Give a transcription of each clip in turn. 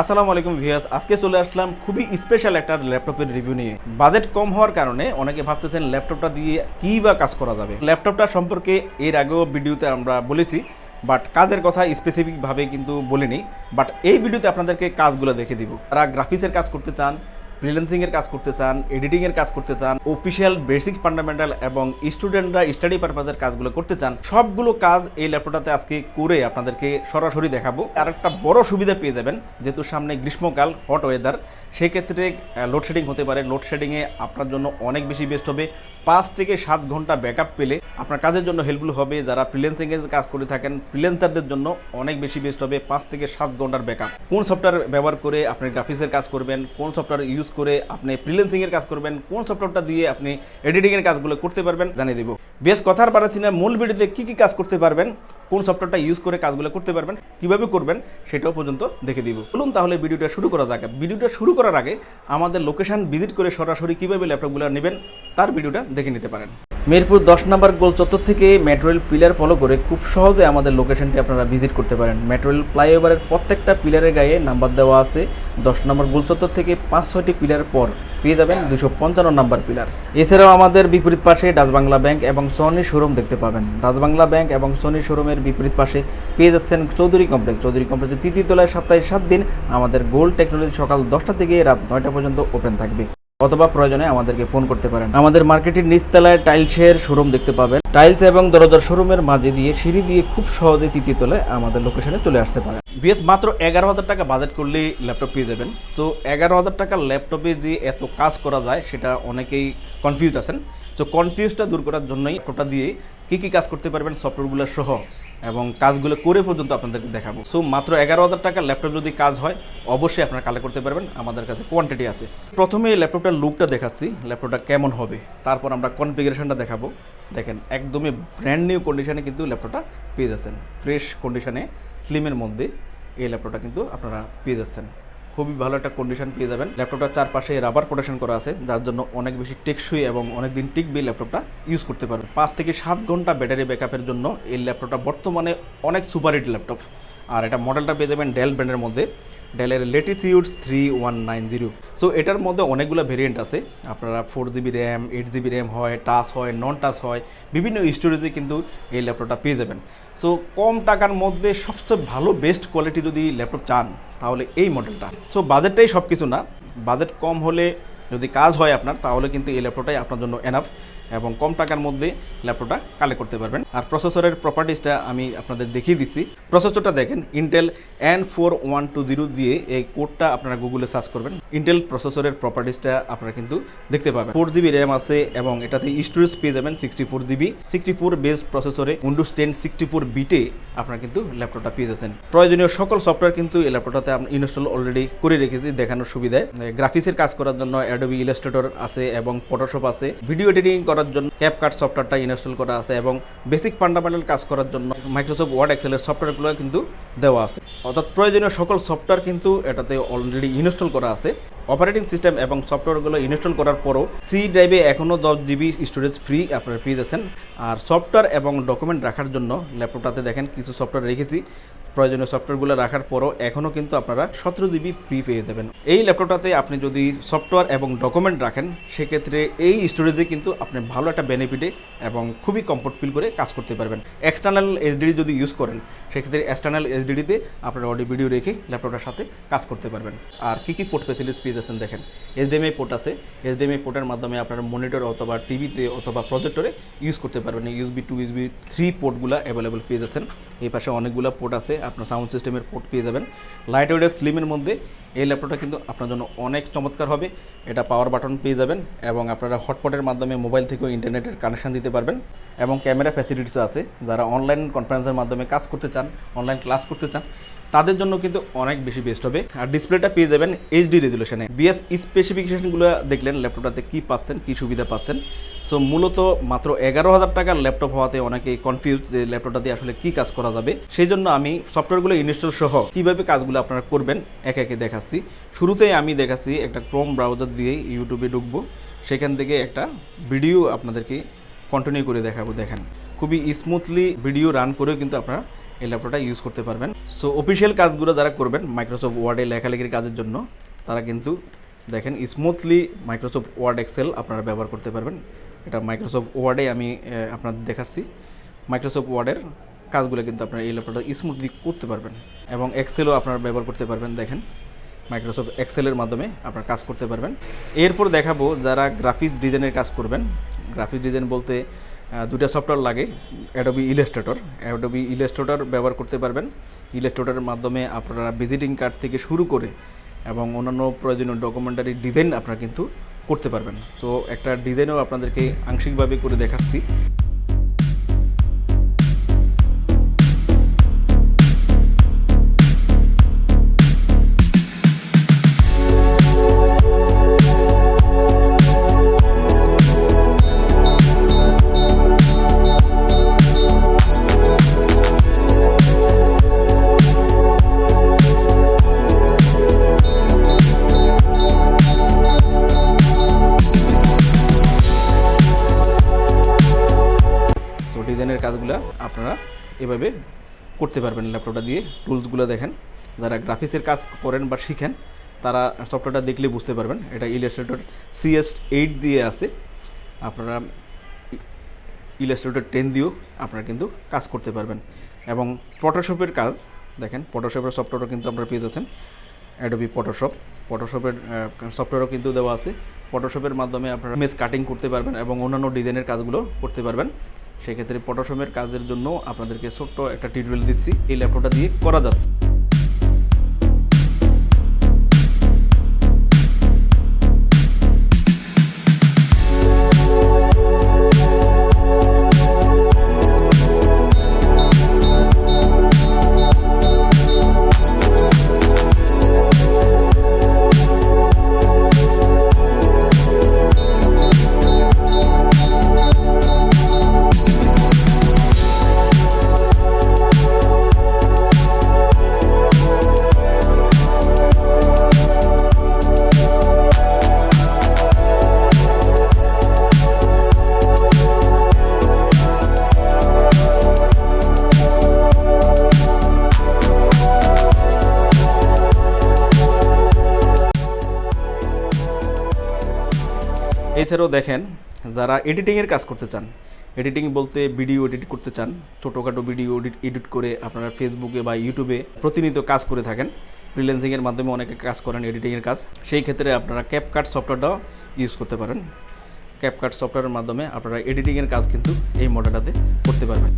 আসসালামু আলাইকুম ভিউয়ার্স, আজকে চলে আসলাম খুবই স্পেশাল একটা ল্যাপটপের রিভিউ নিয়ে। বাজেট কম হওয়ার কারণে অনেকে ভাবতেছেন ল্যাপটপটা দিয়ে কি বা কাজ করা যাবে। ল্যাপটপটা সম্পর্কে এর আগেও ভিডিওতে আমরা বলেছি বাট কাজের কথা স্পেসিফিকভাবে কিন্তু বলিনি বাট এই ভিডিওতে আপনাদেরকে কাজগুলো দেখে দিব। তারা গ্রাফিক্সের কাজ করতে চান ফ্রিল্যান্সিং এর কাজ করতে চান এডিটিং এর কাজ করতে চান অফিসিয়াল বেসিক ফান্ডামেন্টাল এবং স্টুডেন্টরা স্টাডি পারপাজের কাজগুলো করতে চান, সবগুলো কাজ এই ল্যাপটপটাতে আজকে করে আপনাদেরকে সরাসরি দেখাবো। আর একটা বড় সুবিধা পেয়ে যাবেন, যেহেতু সামনে গ্রীষ্মকাল হট ওয়েদার সেক্ষেত্রে লোডশেডিং হতে পারে। লোডশেডিংয়ে আপনার জন্য অনেক বেশি বেস্ট হবে। পাঁচ থেকে সাত ঘণ্টা ব্যাকআপ পেলে আপনার কাজের জন্য হেল্পফুল হবে। যারা ফ্রিল্যান্সিংয়ের কাজ করে থাকেন ফ্রিল্যান্সারদের জন্য অনেক বেশি বেস্ট হবে। পাঁচ থেকে সাত ঘণ্টার ব্যাকআপ কোন সফটওয়্যার ব্যবহার করে আপনি গ্রাফিক্সের কাজ করবেন, কোন সফটওয়্যার ইউজ করে আপনি ফ্রিলেন্সিংয়ের কাজ করবেন, কোন সফটওয়্যারটা দিয়ে আপনি এডিটিংয়ের কাজগুলো করতে পারবেন জানিয়ে দেবো। বেশ কথার পারাছি না মূল ভিডিওতে কী কী কাজ করতে পারবেন? কোন সফটওয়্যারটা ইউজ করে কাজগুলো করতে পারবেন, কীভাবে করবেন, সেটাও পর্যন্ত দেখে দিব। বলুন তাহলে ভিডিওটা শুরু করা যাক। ভিডিওটা শুরু করার আগে আমাদের লোকেশন ভিজিট করে সরাসরি কীভাবে ল্যাপটপগুলো নেবেন, তার ভিডিওটা দেখে নিতে পারেন। মিরপুর দশ নম্বর গোল চত্বর থেকে মেট্রোয়েল পিলার ফলো করে খুব সহজে আমাদের লোকেশনটি আপনারা ভিজিট করতে পারেন। মেট্রোয়েল ফ্লাইওভারের প্রত্যেকটা পিলারের গায়ে নাম্বার দেওয়া আছে। দশ নম্বর গোল চত্বর থেকে পাঁচ ছয়টি পিলার পর পেয়ে যাবেন দুশো পঞ্চান্ন নম্বর পিলার। এছাড়াও আমাদের বিপরীত পাশে ডাচ বাংলা ব্যাংক এবং সনি শোরুম দেখতে পাবেন। ডাচ বাংলা ব্যাংক এবং সনি শোরুমের বিপরীত পাশে পেয়ে যাচ্ছেন চৌধুরী কমপ্লেক্স। চৌধুরী কমপ্লেক্সের তৃতীয় তলায় সপ্তাহে সাত দিন আমাদের গোল্ড টেকনোলজি সকাল দশটা থেকে রাত নয়টা পর্যন্ত ওপেন থাকবে। অথবা প্রয়োজনে আমাদেরকে ফোন করতে পারেন। আমাদের মার্কেটের নিচতলায় টাইলসের শোরুম দেখতে পাবেন। টাইলস এবং দরজার শোরুমের মাঝে দিয়ে সিঁড়ি দিয়ে খুব সহজে তৃতীয় তলায় আমাদের লোকেশনে চলে আসতে পারেন। বিএস, মাত্র এগারো হাজার টাকা বাজেট করলেই ল্যাপটপ পেয়ে যাবেন। তো এগারো হাজার টাকার ল্যাপটপে যে এত কাজ করা যায়, সেটা অনেকেই কনফিউজ আছেন। তো কনফিউজটা দূর করার জন্যই ল্যাপটপটা দিয়ে কী কী কাজ করতে পারবেন সফটওয়্যারগুলো সহ এবং কাজগুলো করে পর্যন্ত আপনাদেরকে দেখাবো। সো মাত্র এগারো হাজার টাকার ল্যাপটপ যদি কাজ হয়, অবশ্যই আপনারা কালেক্ট করতে পারবেন। আমাদের কাছে কোয়ান্টিটি আছে। প্রথমে ল্যাপটপটার লুকটা দেখাচ্ছি। ল্যাপটপটা কেমন হবে? তারপর আমরা কনফিগারেশনটা দেখাবো। দেখেন, একদমই ব্র্যান্ড নিউ কন্ডিশনে কিন্তু ল্যাপটপটা পেয়ে যাচ্ছেন। ফ্রেশ কন্ডিশনে স্লিমের মধ্যে এই ল্যাপটপটা কিন্তু আপনারা পেয়ে যাচ্ছেন। খুবই ভালো একটা কন্ডিশন পেয়ে যাবেন। ল্যাপটপটার চারপাশে রাবার প্রোটেকশন করা আছে, যার জন্য অনেক বেশি টেকসই এবং অনেক দিন টিকবে ল্যাপটপটা ইউজ করতে পারবেন। পাঁচ থেকে সাত ঘণ্টা ব্যাটারি ব্যাকআপের জন্য এই ল্যাপটপটা বর্তমানে অনেক সুপার হিট ল্যাপটপ আর এটা মডেলটা পেয়ে যাবেন ডেল ব্র্যান্ডের মধ্যে। ডেলের Latitude three one nine zero so এটার মধ্যে অনেকগুলো ভেরিয়েন্ট আছে। আপনারা four GB RAM eight GB RAM হয় টাচ হয় নন টাচ হয়, বিভিন্ন স্টোরেজে কিন্তু এই ল্যাপটপটা পেয়ে যাবেন। সো কম টাকার মধ্যে সবচেয়ে ভালো বেস্ট কোয়ালিটি যদি ল্যাপটপ চান, তাহলে এই মডেলটা সো বাজেটটাই সব কিছু না। বাজেট কম হলে যদি কাজ হয় আপনার, তাহলে কিন্তু এই ল্যাপটপটাই আপনার জন্য এনাফ এবং কম টাকার মধ্যে ল্যাপটপটা কালেক্ট করতে পারবেন। আর প্রসেসরের প্রপার্টিসটা আমি আপনাদের দেখিয়ে দিচ্ছি। প্রসেসরটা দেখেন Intel N four one two zero দিয়ে এই কোডটা আপনারা গুগলে সার্চ করবেন। ইন্টেল প্রসেসরের প্রপার্টিসটা আপনারা কিন্তু দেখতে পাবেন। ফোর জিবি র্যাম আছে এবং এটাতে স্টোরেজ পেয়ে যাবেন sixty four GB sixty four base প্রসেসরে উইন্ডোজ টেন সিক্সটি ফোর বিটে আপনারা কিন্তু ল্যাপটপটা পেয়ে যাচ্ছেন। প্রয়োজনীয় সকল সফটওয়্যার কিন্তু এই ল্যাপটপটাতে ইনস্টল অলরেডি করে রেখেছি, দেখানোর সুবিধায়। গ্রাফিক্সের কাজ করার জন্য অ্যাডোবি ইলাস্ট্রেটর আছে এবং ফটোশপ আছে। ভিডিও এডিটিং করার জন্য ক্যাপকাট সফটওয়্যারটা ইনস্টল করা আছে এবং বেসিক ফান্ডামেন্টাল কাজ করার জন্য মাইক্রোসফট ওয়ার্ড এক্সেলের সফটওয়্যারগুলো কিন্তু দেওয়া আছে। অর্থাৎ প্রয়োজনীয় সকল সফটওয়্যার কিন্তু এটাতে অলরেডি ইনস্টল করা আছে। অপারেটিং সিস্টেম এবং সফটওয়্যারগুলো ইনস্টল করার পরও সি ড্রাইভে এখনও দশ জিবি স্টোরেজ ফ্রি আপনারা পেয়ে যাচ্ছেন। আর সফটওয়্যার এবং ডকুমেন্ট রাখার জন্য ল্যাপটপটাতে দেখেন কিছু সফটওয়্যার রেখেছি। প্রয়োজনীয় সফটওয়্যারগুলো রাখার পরও এখনও কিন্তু আপনারা সতেরো জিবি ফ্রি পেয়ে যাবেন। এই ল্যাপটপটাতে আপনি যদি সফটওয়্যার এবং ডকুমেন্ট রাখেন, সেক্ষেত্রে এই স্টোরেজে কিন্তু আপনি ভালো একটা বেনিফিটে এবং খুবই কমফোর্ট ফিল করে কাজ করতে পারবেন। এক্সটার্নাল এইচডিডি যদি ইউজ করেন, সেক্ষেত্রে এক্সটার্নাল এইচডিডিতে আপনারা অডিও ভিডিও রেখে ল্যাপটপটার সাথে কাজ করতে পারবেন। আর কী কী পোর্ট ফেসিলিটিস পেয়ে যাচ্ছেন দেখেন এইচডিএমআই পোর্ট আছে। এইচডিএমআই পোর্টের মাধ্যমে আপনারা মনিটর অথবা টিভিতে অথবা প্রজেক্টরে ইউজ করতে পারবেন। ইউসবি টু ইউসবি থ্রি পোর্টগুলো অ্যাভেলেবেল পেয়ে যাচ্ছেন। এই পাশে অনেকগুলো পোর্ট আছে। আপনার সাউন্ড সিস্টেমের পোর্ট পেয়ে যাবেন। লাইট ওয়েটের স্লিমের মধ্যে এই ল্যাপটপটা কিন্তু আপনার জন্য অনেক চমৎকার হবে। এটা পাওয়ার বাটন পেয়ে যাবেন এবং আপনারা হটপটের মাধ্যমে মোবাইল থেকেও ইন্টারনেটের কানেকশান দিতে পারবেন এবং ক্যামেরা ফ্যাসিলিটিসও আছে। যারা অনলাইন কনফারেন্সের মাধ্যমে কাজ করতে চান অনলাইন ক্লাস করতে চান, তাদের জন্য কিন্তু অনেক বেশি বেস্ট হবে। আর ডিসপ্লেটা পেয়ে যাবেন এইচডি রেজুলেশনে বিএস স্পেসিফিকেশনগুলো দেখলেন ল্যাপটপটাতে কী পাচ্ছেন, কী সুবিধা পাচ্ছেন। সো মূলত মাত্র এগারো হাজার টাকার ল্যাপটপ হওয়াতে অনেকে কনফিউজ যে ল্যাপটপটা দিয়ে আসলে কী কাজ করা যাবে। সেই জন্য আমি সফটওয়্যারগুলো ইনস্টল সহ কীভাবে কাজগুলো আপনারা করবেন, একে একে দেখাচ্ছি। শুরুতেই আমি দেখাচ্ছি একটা ক্রোম ব্রাউজার দিয়ে ইউটিউবে ঢুকবো। সেখান থেকে একটা ভিডিও আপনাদেরকে কন্টিনিউ করে দেখাবো, দেখেন। খুবই স্মুথলি ভিডিও রান করেও কিন্তু আপনারা এই ল্যাপটপটা ইউজ করতে পারবেন। সো অফিসিয়াল কাজগুলো যারা করবেন মাইক্রোসফট ওয়ার্ডে লেখালেখির কাজের জন্য, তারা কিন্তু দেখেন স্মুথলি মাইক্রোসফট ওয়ার্ড এক্সেল আপনারা ব্যবহার করতে পারবেন। এটা মাইক্রোসফট ওয়ার্ডে আমি আপনাদের দেখাচ্ছি। মাইক্রোসফট ওয়ার্ডের কাজগুলো কিন্তু আপনার এই ল্যাপটপটা স্মুথলি করতে পারবেন এবং এক্সেলও আপনারা ব্যবহার করতে পারবেন, দেখেন। মাইক্রোসফট এক্সেলের মাধ্যমে আপনার কাজ করতে পারবেন। এরপর দেখাবো যারা গ্রাফিক্স ডিজাইনের কাজ করবেন। গ্রাফিক্স ডিজাইন বলতে দুটা সফটওয়্যার লাগে অ্যাডোবি ইলাস্ট্রেটর অ্যাডোবি ইলাস্ট্রেটর ব্যবহার করতে পারবেন। ইলাস্ট্রেটরের মাধ্যমে আপনারা ভিজিটিং কার্ড থেকে শুরু করে এবং অন্যান্য প্রয়োজনীয় ডকুমেন্টারি ডিজাইন আপনারা কিন্তু করতে পারবেন। তো একটা ডিজাইনও আপনাদেরকে আংশিকভাবে করে দেখাচ্ছি। ডিজাইনের কাজগুলো আপনারা এভাবে করতে পারবেন ল্যাপটপটা দিয়ে। টুলসগুলো দেখেন, যারা গ্রাফিক্সের কাজ করেন বা শিখেন, তারা সফটওয়্যারটা দেখলে বুঝতে পারবেন। এটা ইলাস্ট্রেটর সিএস এইট দিয়ে আছে। আপনারা ইলাস্ট্রেটর টেন দিয়েও আপনারা কিন্তু কাজ করতে পারবেন। এবং ফটোশপের কাজ, দেখেন ফটোশপের সফটওয়্যারও কিন্তু আপনারা পেয়ে যাচ্ছেন। অ্যাডোবি ফটোশপ ফটোশপের সফটওয়্যারও কিন্তু দেওয়া আছে। ফটোশপের মাধ্যমে আপনারা ইমেজ কাটিং করতে পারবেন এবং অন্যান্য ডিজাইনের কাজগুলো করতে পারবেন। সেক্ষেত্রে পটাশমের কাজের জন্য আপনাদেরকে ছোট্ট একটা টিউটোরিয়াল দিচ্ছি। এই ল্যাপটপটা দিয়ে করা যাচ্ছে। এছাড়াও দেখেন, যারা এডিটিংয়ের কাজ করতে চান এডিটিং বলতে ভিডিও এডিট করতে চান, ছোটোখাটো ভিডিও এডিট এডিট করে আপনারা ফেসবুকে বা ইউটিউবে প্রতিনিয়ত কাজ করে থাকেন ফ্রিল্যান্সিংয়ের মাধ্যমে অনেকে কাজ করেন এডিটিংয়ের কাজ, সেই ক্ষেত্রে আপনারা ক্যাপকাট সফটওয়্যারটাও ইউজ করতে পারেন। ক্যাপকাট সফটওয়্যারের মাধ্যমে আপনারা এডিটিংয়ের কাজ কিন্তু এই মডেলটাতে করতে পারবেন।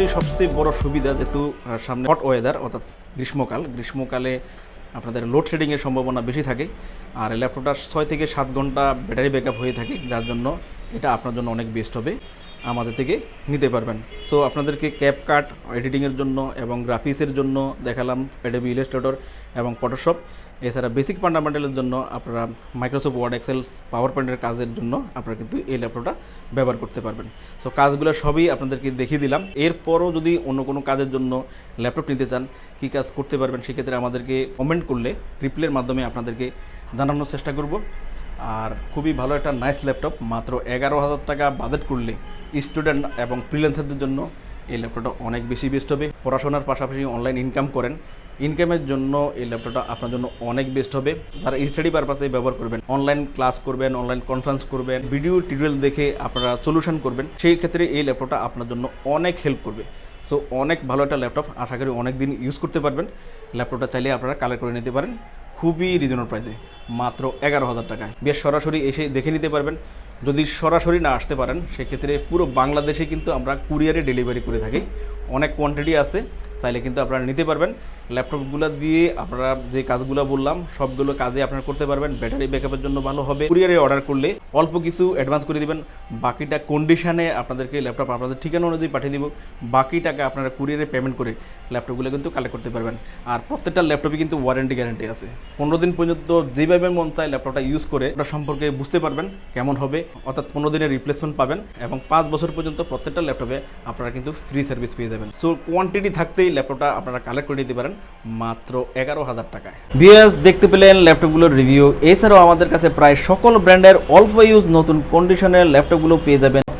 সর্বোপরি সবচেয়ে বড় সুবিধা যেহেতু সামনে হট ওয়েদার অর্থাৎ গ্রীষ্মকাল। গ্রীষ্মকালে আপনাদের লোডশেডিংয়ের সম্ভাবনা বেশি থাকে, আর ল্যাপটপটা ছয় থেকে সাত ঘণ্টা ব্যাটারি ব্যাকআপ হয়ে থাকে, যার জন্য এটা আপনার জন্য অনেক বেস্ট হবে। আমাদের থেকে নিতে পারবেন। সো আপনাদেরকে ক্যাপ কাট এডিটিংয়ের জন্য এবং গ্রাফিক্সের জন্য দেখালাম অ্যাডোবি ইলাস্ট্রেটর এবং ফটোশপ এছাড়া বেসিক ফান্ডামেন্টালের জন্য আপনারা মাইক্রোসফট ওয়ার্ড এক্সেল পাওয়ার পয়েন্টের কাজের জন্য আপনারা কিন্তু এই ল্যাপটপটা ব্যবহার করতে পারবেন। সো কাজগুলো সবই আপনাদেরকে দেখিয়ে দিলাম। এরপরও যদি অন্য কোনো কাজের জন্য ল্যাপটপ নিতে চান, কী কাজ করতে পারবেন, সেক্ষেত্রে আমাদেরকে কমেন্ট করলে রিপ্লের মাধ্যমে আপনাদেরকে জানানোর চেষ্টা করব। আর খুবই ভালো একটা নাইস ল্যাপটপ মাত্র এগারো হাজার টাকা বাজেট করলে স্টুডেন্ট এবং ফ্রিল্যান্সারদের জন্য এই ল্যাপটপটা অনেক বেশি বেস্ট হবে। পড়াশোনার পাশাপাশি অনলাইন ইনকাম করেন। ইনকামের জন্য এই ল্যাপটপটা আপনার জন্য অনেক বেস্ট হবে। যারা স্টাডি পারপাসে ব্যবহার করবেন অনলাইন ক্লাস করবেন অনলাইন কনফারেন্স করবেন ভিডিও টিউটোরিয়াল দেখে আপনারা সলিউশন করবেন, সেই ক্ষেত্রে এই ল্যাপটপটা আপনার জন্য অনেক হেল্প করবে। সো অনেক ভালো একটা ল্যাপটপ আশা করি অনেক দিন ইউজ করতে পারবেন। ল্যাপটপটা চাইলে আপনারা কালেক্ট করে নিতে পারেন। খুবই রিজনেবল প্রাইসে মাত্র এগারো হাজার টাকায়। বেশ সরাসরি এসে দেখে নিতে পারবেন। যদি সরাসরি না আসতে পারেন, সেক্ষেত্রে পুরো বাংলাদেশে কিন্তু আমরা কুরিয়ারে ডেলিভারি করে থাকি। অনেক কোয়ান্টিটি আছে, চাইলে কিন্তু আপনারা নিতে পারবেন। ল্যাপটপগুলো দিয়ে আপনারা যে কাজগুলো বললাম, সবগুলো কাজে আপনারা করতে পারবেন। ব্যাটারি ব্যাকআপের জন্য ভালো হবে। কুরিয়ারে অর্ডার করলে অল্প কিছু অ্যাডভান্স করে দিবেন। বাকিটা কন্ডিশানে আপনাদেরকে ল্যাপটপ আপনাদের ঠিকানা অনুযায়ী পাঠিয়ে দিব। বাকি টাকা আপনারা কুরিয়ারে পেমেন্ট করে ল্যাপটপগুলো কিন্তু কালেক্ট করতে পারবেন। আর প্রত্যেকটা ল্যাপটপে কিন্তু ওয়ারেন্টি গ্যারেন্টি আছে। পনেরো দিন পর্যন্ত যেভাবে মন চায় ল্যাপটপটা ইউজ করে ওটা সম্পর্কে বুঝতে পারবেন, কেমন হবে অর্থাৎ পনেরো দিনের রিপ্লেসমেন্ট পাবেন এবং পাঁচ বছর পর্যন্ত প্রত্যেকটা ল্যাপটপে আপনারা কিন্তু ফ্রি সার্ভিস পেয়ে যাবেন। সো কোয়ান্টিটি থাকতেই ল্যাপটপটা আপনারা কালেক্ট করে নিতে পারেন মাত্র এগারো হাজার টাকায়। ভিএস দেখতে পেলেন ল্যাপটপগুলোর রিভিউ এছাড়াও আমাদের কাছে প্রায় সকল ব্র্যান্ডের অল্প ইউজ নতুন কন্ডিশনের ল্যাপটপগুলো পেয়ে যাবেন।